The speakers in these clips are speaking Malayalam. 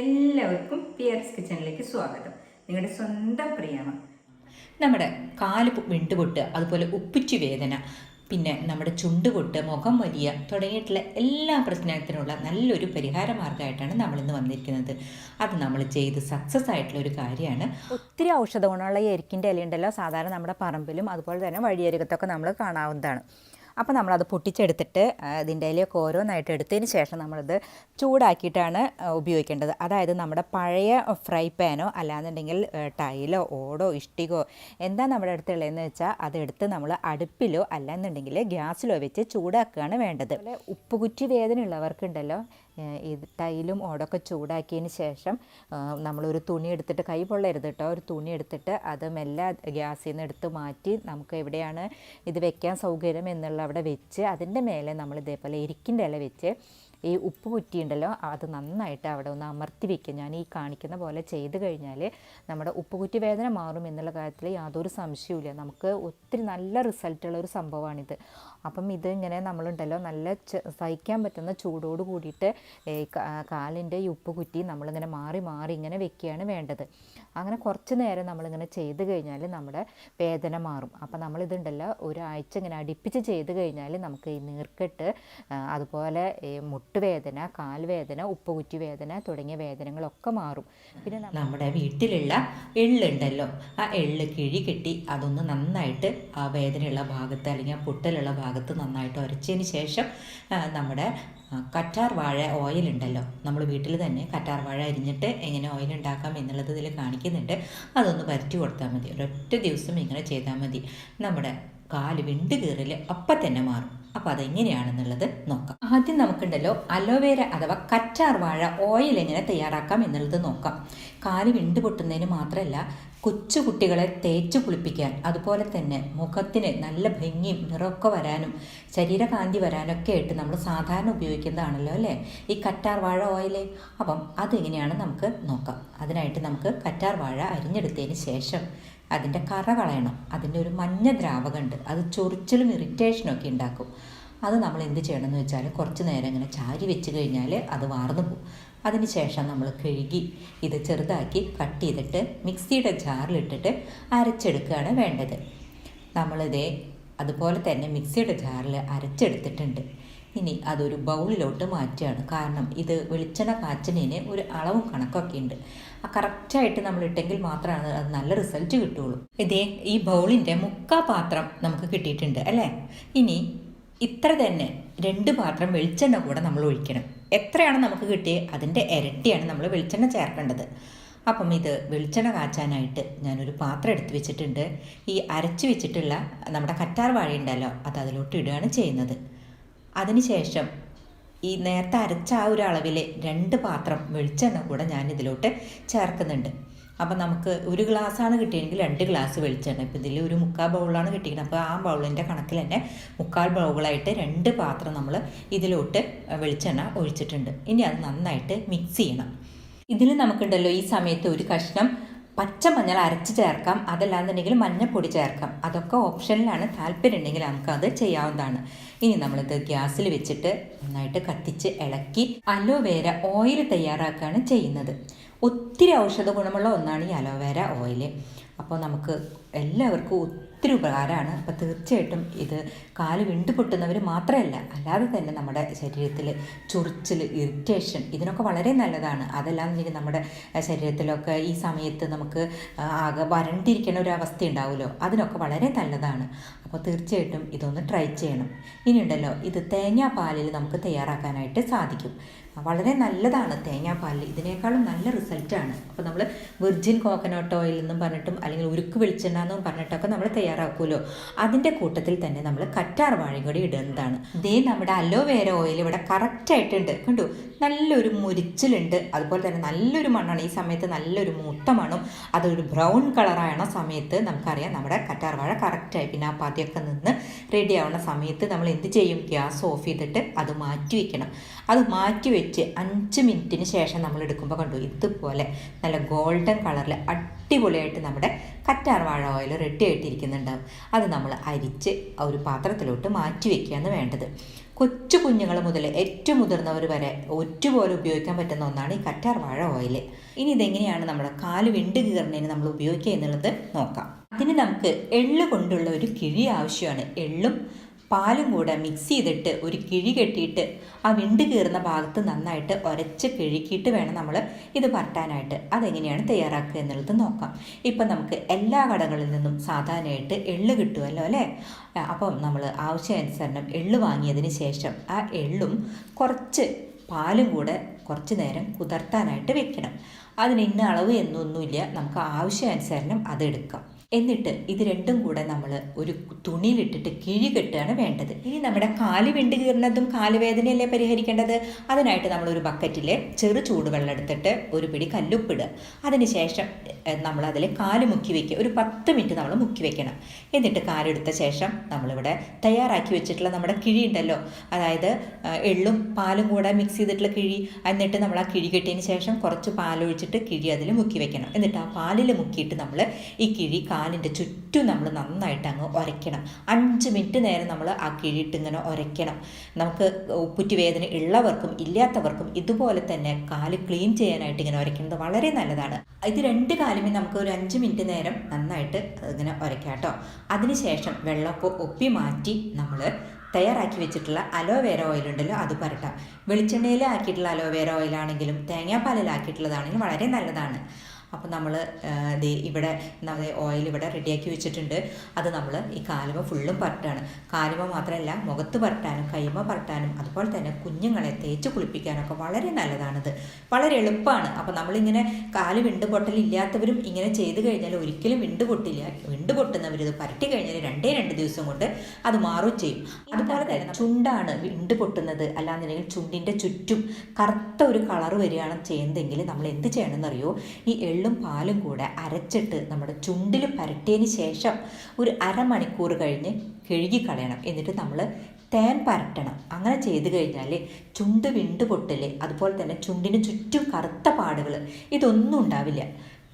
എല്ലാവർക്കും പി ആർ എസ് കിച്ചണിലേക്ക് സ്വാഗതം. നിങ്ങളുടെ സ്വന്തം പ്രിയമ നമ്മുടെ കാൽ വിണ്ടുപൊട്ട് അതുപോലെ ഉപ്പിച്ചു വേദന പിന്നെ നമ്മുടെ ചുണ്ടുപൊട്ട് മുഖം വലിയ തുടങ്ങിയിട്ടുള്ള എല്ലാ പ്രശ്നത്തിനുള്ള നല്ലൊരു പരിഹാര മാർഗമായിട്ടാണ് നമ്മളിന്ന് വന്നിരിക്കുന്നത്. അത് നമ്മൾ ചെയ്ത് സക്സസ് ആയിട്ടുള്ള ഒരു കാര്യമാണ്. ഒത്തിരി ഔഷധ ഗുണമുള്ള ഈ എരിക്കിന്റെ ഇലയുണ്ടല്ലോ. സാധാരണ നമ്മുടെ പറമ്പിലും അതുപോലെ തന്നെ വഴിയരികത്തൊക്കെ നമ്മൾ കാണാവുന്നതാണ്. അപ്പോൾ നമ്മളത് പൊട്ടിച്ചെടുത്തിട്ട് ഇതിന്റെ ഇലയൊക്കെ ഓരോന്നായിട്ട് എടുത്തതിന് ശേഷം നമ്മളത് ചൂടാക്കിയിട്ടാണ് ഉപയോഗിക്കേണ്ടത്. അതായത് നമ്മുടെ പഴയ ഫ്രൈ പാനോ അല്ലാന്നുണ്ടെങ്കിൽ ടൈലോ ഓടോ ഇഷ്ടികോ എന്താ നമ്മുടെ അടുത്തുള്ളതെന്ന് വെച്ചാൽ അതെടുത്ത് നമ്മൾ അടുപ്പിലോ അല്ലാന്നുണ്ടെങ്കിൽ ഗ്യാസിലോ വെച്ച് ചൂടാക്കുകയാണ് വേണ്ടത്. ഉപ്പുകുറ്റി വേദന ഉള്ളവർക്കുണ്ടല്ലോ ഇത് ടൈലും ഓടൊക്കെ ചൂടാക്കിയതിന് ശേഷം നമ്മളൊരു തുണി എടുത്തിട്ട് കൈ പൊള്ളരുത് കേട്ടോ ഒരു തുണി എടുത്തിട്ട് അത് മെല്ലെ ഗ്യാസിൽ നിന്ന് എടുത്ത് മാറ്റി നമുക്ക് എവിടെയാണ് ഇത് വെക്കാൻ സൗകര്യം എന്നുള്ള അവിടെ വെച്ച് അതിന്റെ മേലെ നമ്മൾ ഇതേപോലെ എരിക്കിന്റെ ഇല വെച്ച് ഈ ഉപ്പ് കുറ്റിയുണ്ടല്ലോ അത് നന്നായിട്ട് അവിടെ ഒന്ന് അമർത്തി വെക്കുക ഞാൻ ഈ കാണിക്കുന്ന പോലെ ചെയ്ത് കഴിഞ്ഞാൽ നമ്മുടെ ഉപ്പ് കുറ്റി വേദന മാറും എന്നുള്ള കാര്യത്തിൽ യാതൊരു സംശയവുമില്ല. നമുക്ക് ഒത്തിരി നല്ല റിസൾട്ടുള്ള ഒരു സംഭവമാണിത്. അപ്പം ഇത് ഇങ്ങനെ നമ്മളുണ്ടല്ലോ നല്ല സഹിക്കാൻ പറ്റുന്ന ചൂടോട് കൂടിയിട്ട് കാലിന്റെ ഈ ഉപ്പ് കുറ്റി നമ്മളിങ്ങനെ മാറി മാറി ഇങ്ങനെ വെക്കുകയാണ് വേണ്ടത്. അങ്ങനെ കുറച്ച് നേരം നമ്മളിങ്ങനെ ചെയ്ത് കഴിഞ്ഞാൽ നമ്മുടെ വേദന മാറും. അപ്പം നമ്മളിതുണ്ടല്ലോ ഒരാഴ്ച ഇങ്ങനെ അടുപ്പിച്ച് ചെയ്ത് കഴിഞ്ഞാൽ നമുക്ക് ഈ നീർക്കെട്ട് അതുപോലെ ഈ മുട്ടുവേദന കാൽവേദന ഉപ്പുകുറ്റി വേദന തുടങ്ങിയ വേദനകളൊക്കെ മാറും. പിന്നെ നമ്മുടെ വീട്ടിലുള്ള എള്ളുണ്ടല്ലോ ആ എള്ള് കിഴി കെട്ടി അതൊന്ന് നന്നായിട്ട് ആ വേദനയുള്ള ഭാഗത്ത് അല്ലെങ്കിൽ ആ പൊട്ടലുള്ള ഭാഗത്ത് നന്നായിട്ട് ഉരച്ചതിന് ശേഷം നമ്മുടെ കറ്റാർ വാഴ ഓയിൽ ഉണ്ടല്ലോ. നമ്മൾ വീട്ടിൽ തന്നെ കറ്റാർ വാഴ അരിഞ്ഞിട്ട് എങ്ങനെ ഓയിൽ ഉണ്ടാക്കാം എന്നുള്ളത് ഇതിൽ കാണിക്കുന്നുണ്ട്. അതൊന്ന് വരച്ചു കൊടുത്താൽ മതി. ഒരൊറ്റ ദിവസം ഇങ്ങനെ ചെയ്താൽ മതി. നമ്മുടെ കാൽ വിണ്ട് കീറൽ അപ്പം തന്നെ മാറും. അപ്പോൾ അതെങ്ങനെയാണെന്നുള്ളത് നോക്കാം. ആദ്യം നമുക്കുണ്ടല്ലോ അലോവേര അഥവാ കറ്റാർ വാഴ ഓയിൽ എങ്ങനെ തയ്യാറാക്കാം എന്നുള്ളത് നോക്കാം. കാൽ വിണ്ട് പൊട്ടുന്നതിന് മാത്രമല്ല കൊച്ചു തേച്ചു കുളിപ്പിക്കാൻ. അതുപോലെ തന്നെ മുഖത്തിന് നല്ല ഭംഗിയും നിറമൊക്കെ വരാനും ശരീരകാന്തി വരാനൊക്കെ ആയിട്ട് നമ്മൾ സാധാരണ ഉപയോഗിക്കുന്നതാണല്ലോ അല്ലേ? ഈ കറ്റാർ വാഴ ഓയിൽ അപ്പം അതെങ്ങനെയാണ് നമുക്ക് നോക്കാം. അതിനായിട്ട് നമുക്ക് കറ്റാർ വാഴ അരിഞ്ഞെടുത്തതിന് ശേഷം അതിന്റെ കറ കളയണം. അതിന്റെ ഒരു മഞ്ഞ ദ്രാവകമുണ്ട്. അത് ചൊറിച്ചിലും ഇറിറ്റേഷനും ഒക്കെ ഉണ്ടാക്കും. അത് നമ്മൾ എന്ത് ചെയ്യണം എന്ന് വെച്ചാൽ കുറച്ച് നേരം ഇങ്ങനെ ചാരി വെച്ച് കഴിഞ്ഞാൽ അത് വാർന്നു പോകും. അതിന് ശേഷം നമ്മൾ കഴുകി ഇത് ചെറുതാക്കി കട്ട് ചെയ്തിട്ട് മിക്സിയുടെ ജാറിലിട്ടിട്ട് അരച്ചെടുക്കുകയാണ് വേണ്ടത്. നമ്മളിതേ അതുപോലെ തന്നെ മിക്സിയുടെ ജാറിൽ അരച്ചെടുത്തിട്ടുണ്ട്. ഇനി അതൊരു ബൗളിലോട്ട് മാറ്റുകയാണ്. കാരണം ഇത് വെളിച്ചെണ്ണ കാച്ചലിന് ഒരു അളവും കണക്കൊക്കെ ഉണ്ട്. ആ കറക്റ്റായിട്ട് നമ്മൾ ഇട്ടെങ്കിൽ മാത്രമാണ് അത് നല്ല റിസൾട്ട് കിട്ടുള്ളൂ ഇതേ ഈ ബൗളിന്റെ മുക്കാ പാത്രം നമുക്ക് കിട്ടിയിട്ടുണ്ട് അല്ലേ? ഇനി ഇത്ര തന്നെ രണ്ട് പാത്രം വെളിച്ചെണ്ണ കൂടെ നമ്മൾ ഒഴിക്കണം. എത്രയാണ് നമുക്ക് കിട്ടിയത് അതിന്റെ ഇരട്ടിയാണ് നമ്മൾ വെളിച്ചെണ്ണ ചേർക്കേണ്ടത്. അപ്പം ഇത് വെളിച്ചെണ്ണ കാച്ചാനായിട്ട് ഞാനൊരു പാത്രം എടുത്ത് വെച്ചിട്ടുണ്ട്. ഈ അരച്ച് വെച്ചിട്ടുള്ള നമ്മുടെ കറ്റാർ വാഴ ഉണ്ടല്ലോ അത് അതിലോട്ട് ഇടുകയാണ് ചെയ്യുന്നത്. അതിനുശേഷം ഈ നേരത്തെ അരച്ച ആ ഒരു അളവിൽ രണ്ട് പാത്രം വെളിച്ചെണ്ണ കൂടെ ഞാൻ ഇതിലോട്ട് ചേർക്കുന്നുണ്ട്. അപ്പം നമുക്ക് ഒരു ഗ്ലാസ്സാണ് കിട്ടിയെങ്കിൽ രണ്ട് ഗ്ലാസ് വെളിച്ചെണ്ണ. ഇപ്പം ഇതിൽ ഒരു മുക്കാൽ ബൗളാണ് കിട്ടിയിരിക്കുന്നത്. അപ്പോൾ ആ ബൗളിന്റെ കണക്കിൽ തന്നെ മുക്കാൽ ബൗളായിട്ട് രണ്ട് പാത്രം നമ്മൾ ഇതിലോട്ട് വെളിച്ചെണ്ണ ഒഴിച്ചിട്ടുണ്ട്. ഇനി അത് നന്നായിട്ട് മിക്സ് ചെയ്യണം. ഇതിൽ നമുക്കുണ്ടല്ലോ ഈ സമയത്ത് ഒരു കഷ്ണം പച്ചമഞ്ഞൾ അരച്ച് ചേർക്കാം. അതല്ലാന്നുണ്ടെങ്കിൽ മഞ്ഞപ്പൊടി ചേർക്കാം. അതൊക്കെ ഓപ്ഷനിലാണ് താല്പര്യം ഉണ്ടെങ്കിൽ നമുക്കത് ചെയ്യാവുന്നതാണ്. ഇനി നമ്മളിത് ഗ്യാസിൽ വെച്ചിട്ട് നന്നായിട്ട് കത്തിച്ച് ഇളക്കി അലോവേര ഓയിൽ തയ്യാറാക്കുകയാണ് ചെയ്യുന്നത്. ഒത്തിരി ഔഷധ ഗുണമുള്ള ഒന്നാണ് ഈ അലോവേര ഓയിൽ അപ്പോൾ നമുക്ക് എല്ലാവർക്കും ഒത്തിരി ഉപകാരമാണ്. അപ്പോൾ തീർച്ചയായിട്ടും ഇത് കാൽ വിണ്ടു പൊട്ടുന്നവർ മാത്രമല്ല അല്ലാതെ തന്നെ നമ്മുടെ ശരീരത്തിൽ ചൊറിച്ചിൽ ഇറിറ്റേഷൻ ഇതിനൊക്കെ വളരെ നല്ലതാണ്. അതല്ലാന്നുണ്ടെങ്കിൽ നമ്മുടെ ശരീരത്തിലൊക്കെ ഈ സമയത്ത് നമുക്ക് ആകെ വരണ്ടിരിക്കുന്ന ഒരു അവസ്ഥ ഉണ്ടാവുമല്ലോ അതിനൊക്കെ വളരെ നല്ലതാണ്. അപ്പോൾ തീർച്ചയായിട്ടും ഇതൊന്ന് ട്രൈ ചെയ്യണം. ഇനിയുണ്ടല്ലോ ഇത് തേങ്ങാപ്പാലിൽ നമുക്ക് തയ്യാറാക്കാനായിട്ട് സാധിക്കും. വളരെ നല്ലതാണ് തേങ്ങാപ്പാലിൽ ഇതിനേക്കാളും നല്ല റിസൾട്ടാണ് അപ്പോൾ നമ്മൾ വിർജിൻ കോക്കനട്ട് ഓയിൽ എന്നും പറഞ്ഞിട്ടും അല്ലെങ്കിൽ ഉരുക്ക് വെളിച്ചെണ്ണ എന്നും പറഞ്ഞിട്ടൊക്കെ നമ്മൾ തയ്യാറാക്കുമല്ലോ. അതിന്റെ കൂട്ടത്തിൽ തന്നെ നമ്മൾ കറ്റാർ വാഴയും കൂടി ഇടുന്നതാണ്. ഇതേ നമ്മുടെ അലോവേര ഓയിൽ ഇവിടെ കറക്റ്റായിട്ടുണ്ട് കണ്ടു? നല്ലൊരു മുരിച്ചിലുണ്ട്. അതുപോലെ തന്നെ നല്ലൊരു മണ്ണാണ്. ഈ സമയത്ത് നല്ലൊരു മൂത്ത മണ്ണും അതൊരു ബ്രൗൺ കളറായണ സമയത്ത് നമുക്കറിയാം നമ്മുടെ കറ്റാർവാഴ കറക്റ്റായി പിന്നെ ആ പതിയൊക്കെ നിന്ന് റെഡി ആവുന്ന സമയത്ത് നമ്മൾ എന്ത് ചെയ്യും? ഗ്യാസ് ഓഫ് ചെയ്തിട്ട് അത് മാറ്റി വയ്ക്കണം അത് മാറ്റി വെച്ച് അഞ്ച് മിനിറ്റിന് ശേഷം നമ്മൾ എടുക്കുമ്പോൾ കണ്ടു? ഇതുപോലെ നല്ല ഗോൾഡൻ കളറിൽ അടിപൊളിയായിട്ട് നമ്മുടെ കറ്റാർ വാഴ ഓയിൽ റെഡി ആയിട്ടിരിക്കുന്നുണ്ടാവും അത് നമ്മൾ അരിച്ച് ഒരു പാത്രത്തിലോട്ട് മാറ്റി വെക്കുകയാണ് വേണ്ടത്. കൊച്ചു കുഞ്ഞുങ്ങൾ മുതൽ ഏറ്റവും മുതിർന്നവർ വരെ ഒറ്റുപോലെ ഉപയോഗിക്കാൻ പറ്റുന്ന ഒന്നാണ് ഈ കറ്റാർ വാഴ ഓയിൽ ഇനി ഇതെങ്ങനെയാണ് നമ്മുടെ കാൽ വിണ്ട് കീറുന്നതിന് നമ്മൾ ഉപയോഗിക്കുക എന്നുള്ളത് നോക്കാം. അതിന് നമുക്ക് എള്ള് കൊണ്ടുള്ള ഒരു കിഴി ആവശ്യമാണ്. എള്ളും പാലും കൂടെ മിക്സ് ചെയ്തിട്ട് ഒരു കിഴി കെട്ടിയിട്ട് ആ വിണ്ട് കീറുന്ന ഭാഗത്ത് നന്നായിട്ട് ഒരച്ച് കിഴുക്കിയിട്ട് വേണം നമ്മൾ ഇത് പരട്ടാനായിട്ട് അതെങ്ങനെയാണ് തയ്യാറാക്കുക എന്നുള്ളത് നോക്കാം. ഇപ്പം നമുക്ക് എല്ലാ കടകളിൽ നിന്നും സാധാരണയായിട്ട് എള്ള് കിട്ടുമല്ലോ അല്ലേ? അപ്പം നമ്മൾ ആവശ്യാനുസരണം എള്ള് വാങ്ങിയതിന് ശേഷം ആ എള്ളും കുറച്ച് പാലും കൂടെ കുറച്ച് നേരം കുതിർത്താനായിട്ട് വെക്കണം. അതിന് ഇന്ന അളവ് എന്നൊന്നുമില്ല. നമുക്ക് ആവശ്യാനുസരണം അതെടുക്കാം. എന്നിട്ട് ഇത് രണ്ടും കൂടെ നമ്മൾ ഒരു തുണിയിലിട്ടിട്ട് കിഴി കെട്ടുകയാണ് വേണ്ടത്. ഇനി നമ്മുടെ കാൽ വിണ്ട് കീറുന്നതും കാലുവേദനയല്ലേ പരിഹരിക്കേണ്ടത്? അതിനായിട്ട് നമ്മൾ ഒരു ബക്കറ്റിൽ ചെറു ചൂടുവെള്ളം എടുത്തിട്ട് ഒരു പിടി കല്ലുപ്പിടുക. അതിനുശേഷം നമ്മൾ അതിൽ കാൽ മുക്കി വെക്കുക. ഒരു പത്ത് മിനിറ്റ് നമ്മൾ മുക്കി വെക്കണം. എന്നിട്ട് കാലെടുത്ത ശേഷം നമ്മളിവിടെ തയ്യാറാക്കി വെച്ചിട്ടുള്ള നമ്മുടെ കിഴി ഉണ്ടല്ലോ. അതായത് എള്ളും പാലും കൂടെ മിക്സ് ചെയ്തിട്ടുള്ള കിഴി. എന്നിട്ട് നമ്മൾ ആ കിഴി കെട്ടിയതിന് ശേഷം കുറച്ച് പാലൊഴിച്ചിട്ട് കിഴി അതിൽ മുക്കി വെക്കണം. എന്നിട്ട് ആ പാലിൽ മുക്കിയിട്ട് നമ്മൾ ഈ കിഴി കാലിന്റെ ചുറ്റും നമ്മൾ നന്നായിട്ട് അങ്ങ് ഉരയ്ക്കണം അഞ്ച് മിനിറ്റ് നേരം നമ്മൾ ആ കിഴിയിട്ട് ഇങ്ങനെ ഉരയ്ക്കണം നമുക്ക് ഉപ്പുറ്റി വേദന ഉള്ളവർക്കും ഇല്ലാത്തവർക്കും ഇതുപോലെ തന്നെ കാൽ ക്ലീൻ ചെയ്യാനായിട്ട് ഇങ്ങനെ ഉരയ്ക്കുന്നത് വളരെ നല്ലതാണ്. ഇത് രണ്ട് കാലുമേ നമുക്ക് ഒരു അഞ്ച് മിനിറ്റ് നേരം നന്നായിട്ട് ഇങ്ങനെ ഉരയ്ക്കാം കേട്ടോ. അതിനുശേഷം വെള്ളമൊക്കെ ഒപ്പി മാറ്റി നമ്മൾ തയ്യാറാക്കി വെച്ചിട്ടുള്ള അലോവേര ഓയിൽ ഉണ്ടല്ലോ അത് പരട്ടാം. വെളിച്ചെണ്ണയിൽ ആക്കിയിട്ടുള്ള അലോവേര ഓയിലാണെങ്കിലും തേങ്ങാപ്പാലിലാക്കിയിട്ടുള്ളതാണെങ്കിലും വളരെ നല്ലതാണ്. അപ്പോൾ നമ്മൾ ഇവിടെ നമ്മുടെ ഓയിൽ ഇവിടെ റെഡിയാക്കി വെച്ചിട്ടുണ്ട്. അത് നമ്മൾ ഈ കാലുമ ഫുള്ളും പരട്ടാണ്. കാലുമ മാത്രമല്ല മുഖത്ത് പരട്ടാനും കൈമ പരട്ടാനും അതുപോലെ തന്നെ കുഞ്ഞുങ്ങളെ തേച്ച് കുളിപ്പിക്കാനൊക്കെ വളരെ നല്ലതാണിത്. വളരെ എളുപ്പമാണ് അപ്പോൾ നമ്മളിങ്ങനെ കാൽ വിണ്ട് പൊട്ടലില്ലാത്തവരും ഇങ്ങനെ ചെയ്ത് കഴിഞ്ഞാൽ ഒരിക്കലും വിണ്ട് പൊട്ടില്ല. വിണ്ട് പൊട്ടുന്നവർ ഇത് പരട്ടി കഴിഞ്ഞാൽ രണ്ടേ രണ്ട് ദിവസം കൊണ്ട് അത് മാറുകയും ചെയ്യും. അതുപോലെ തന്നെ ചുണ്ടാണ് വിണ്ട് പൊട്ടുന്നത്. അല്ലാന്നുണ്ടെങ്കിൽ ചുണ്ടിന്റെ ചുറ്റും കറുത്ത ഒരു കളർ വരികയാണ് ചെയ്യുന്നതെങ്കിൽ നമ്മൾ എന്ത് ചെയ്യണമെന്നറിയോ? ഈ എള്ളും പാലും കൂടെ അരച്ചിട്ട് നമ്മുടെ ചുണ്ടിൽ പരട്ടിയതിന് ശേഷം ഒരു അരമണിക്കൂർ കഴിഞ്ഞ് കഴുകിക്കളയണം എന്നിട്ട് നമ്മൾ തേൻ പരട്ടണം. അങ്ങനെ ചെയ്തു കഴിഞ്ഞാൽ ചുണ്ട് വിണ്ട് പൊട്ടൽ അതുപോലെ തന്നെ ചുണ്ടിന് ചുറ്റും കറുത്ത പാടുകൾ ഇതൊന്നും ഉണ്ടാവില്ല.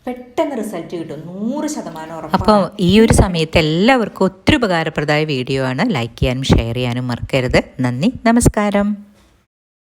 പെട്ടെന്ന് റിസൾട്ട് കിട്ടും. നൂറ് ശതമാനം അപ്പോൾ ഈ ഒരു സമയത്ത് എല്ലാവർക്കും ഒത്തിരി ഉപകാരപ്രദമായ വീഡിയോ ആണ്. ലൈക്ക് ചെയ്യാനും ഷെയർ ചെയ്യാനും മറക്കരുത്. നന്ദി. നമസ്കാരം.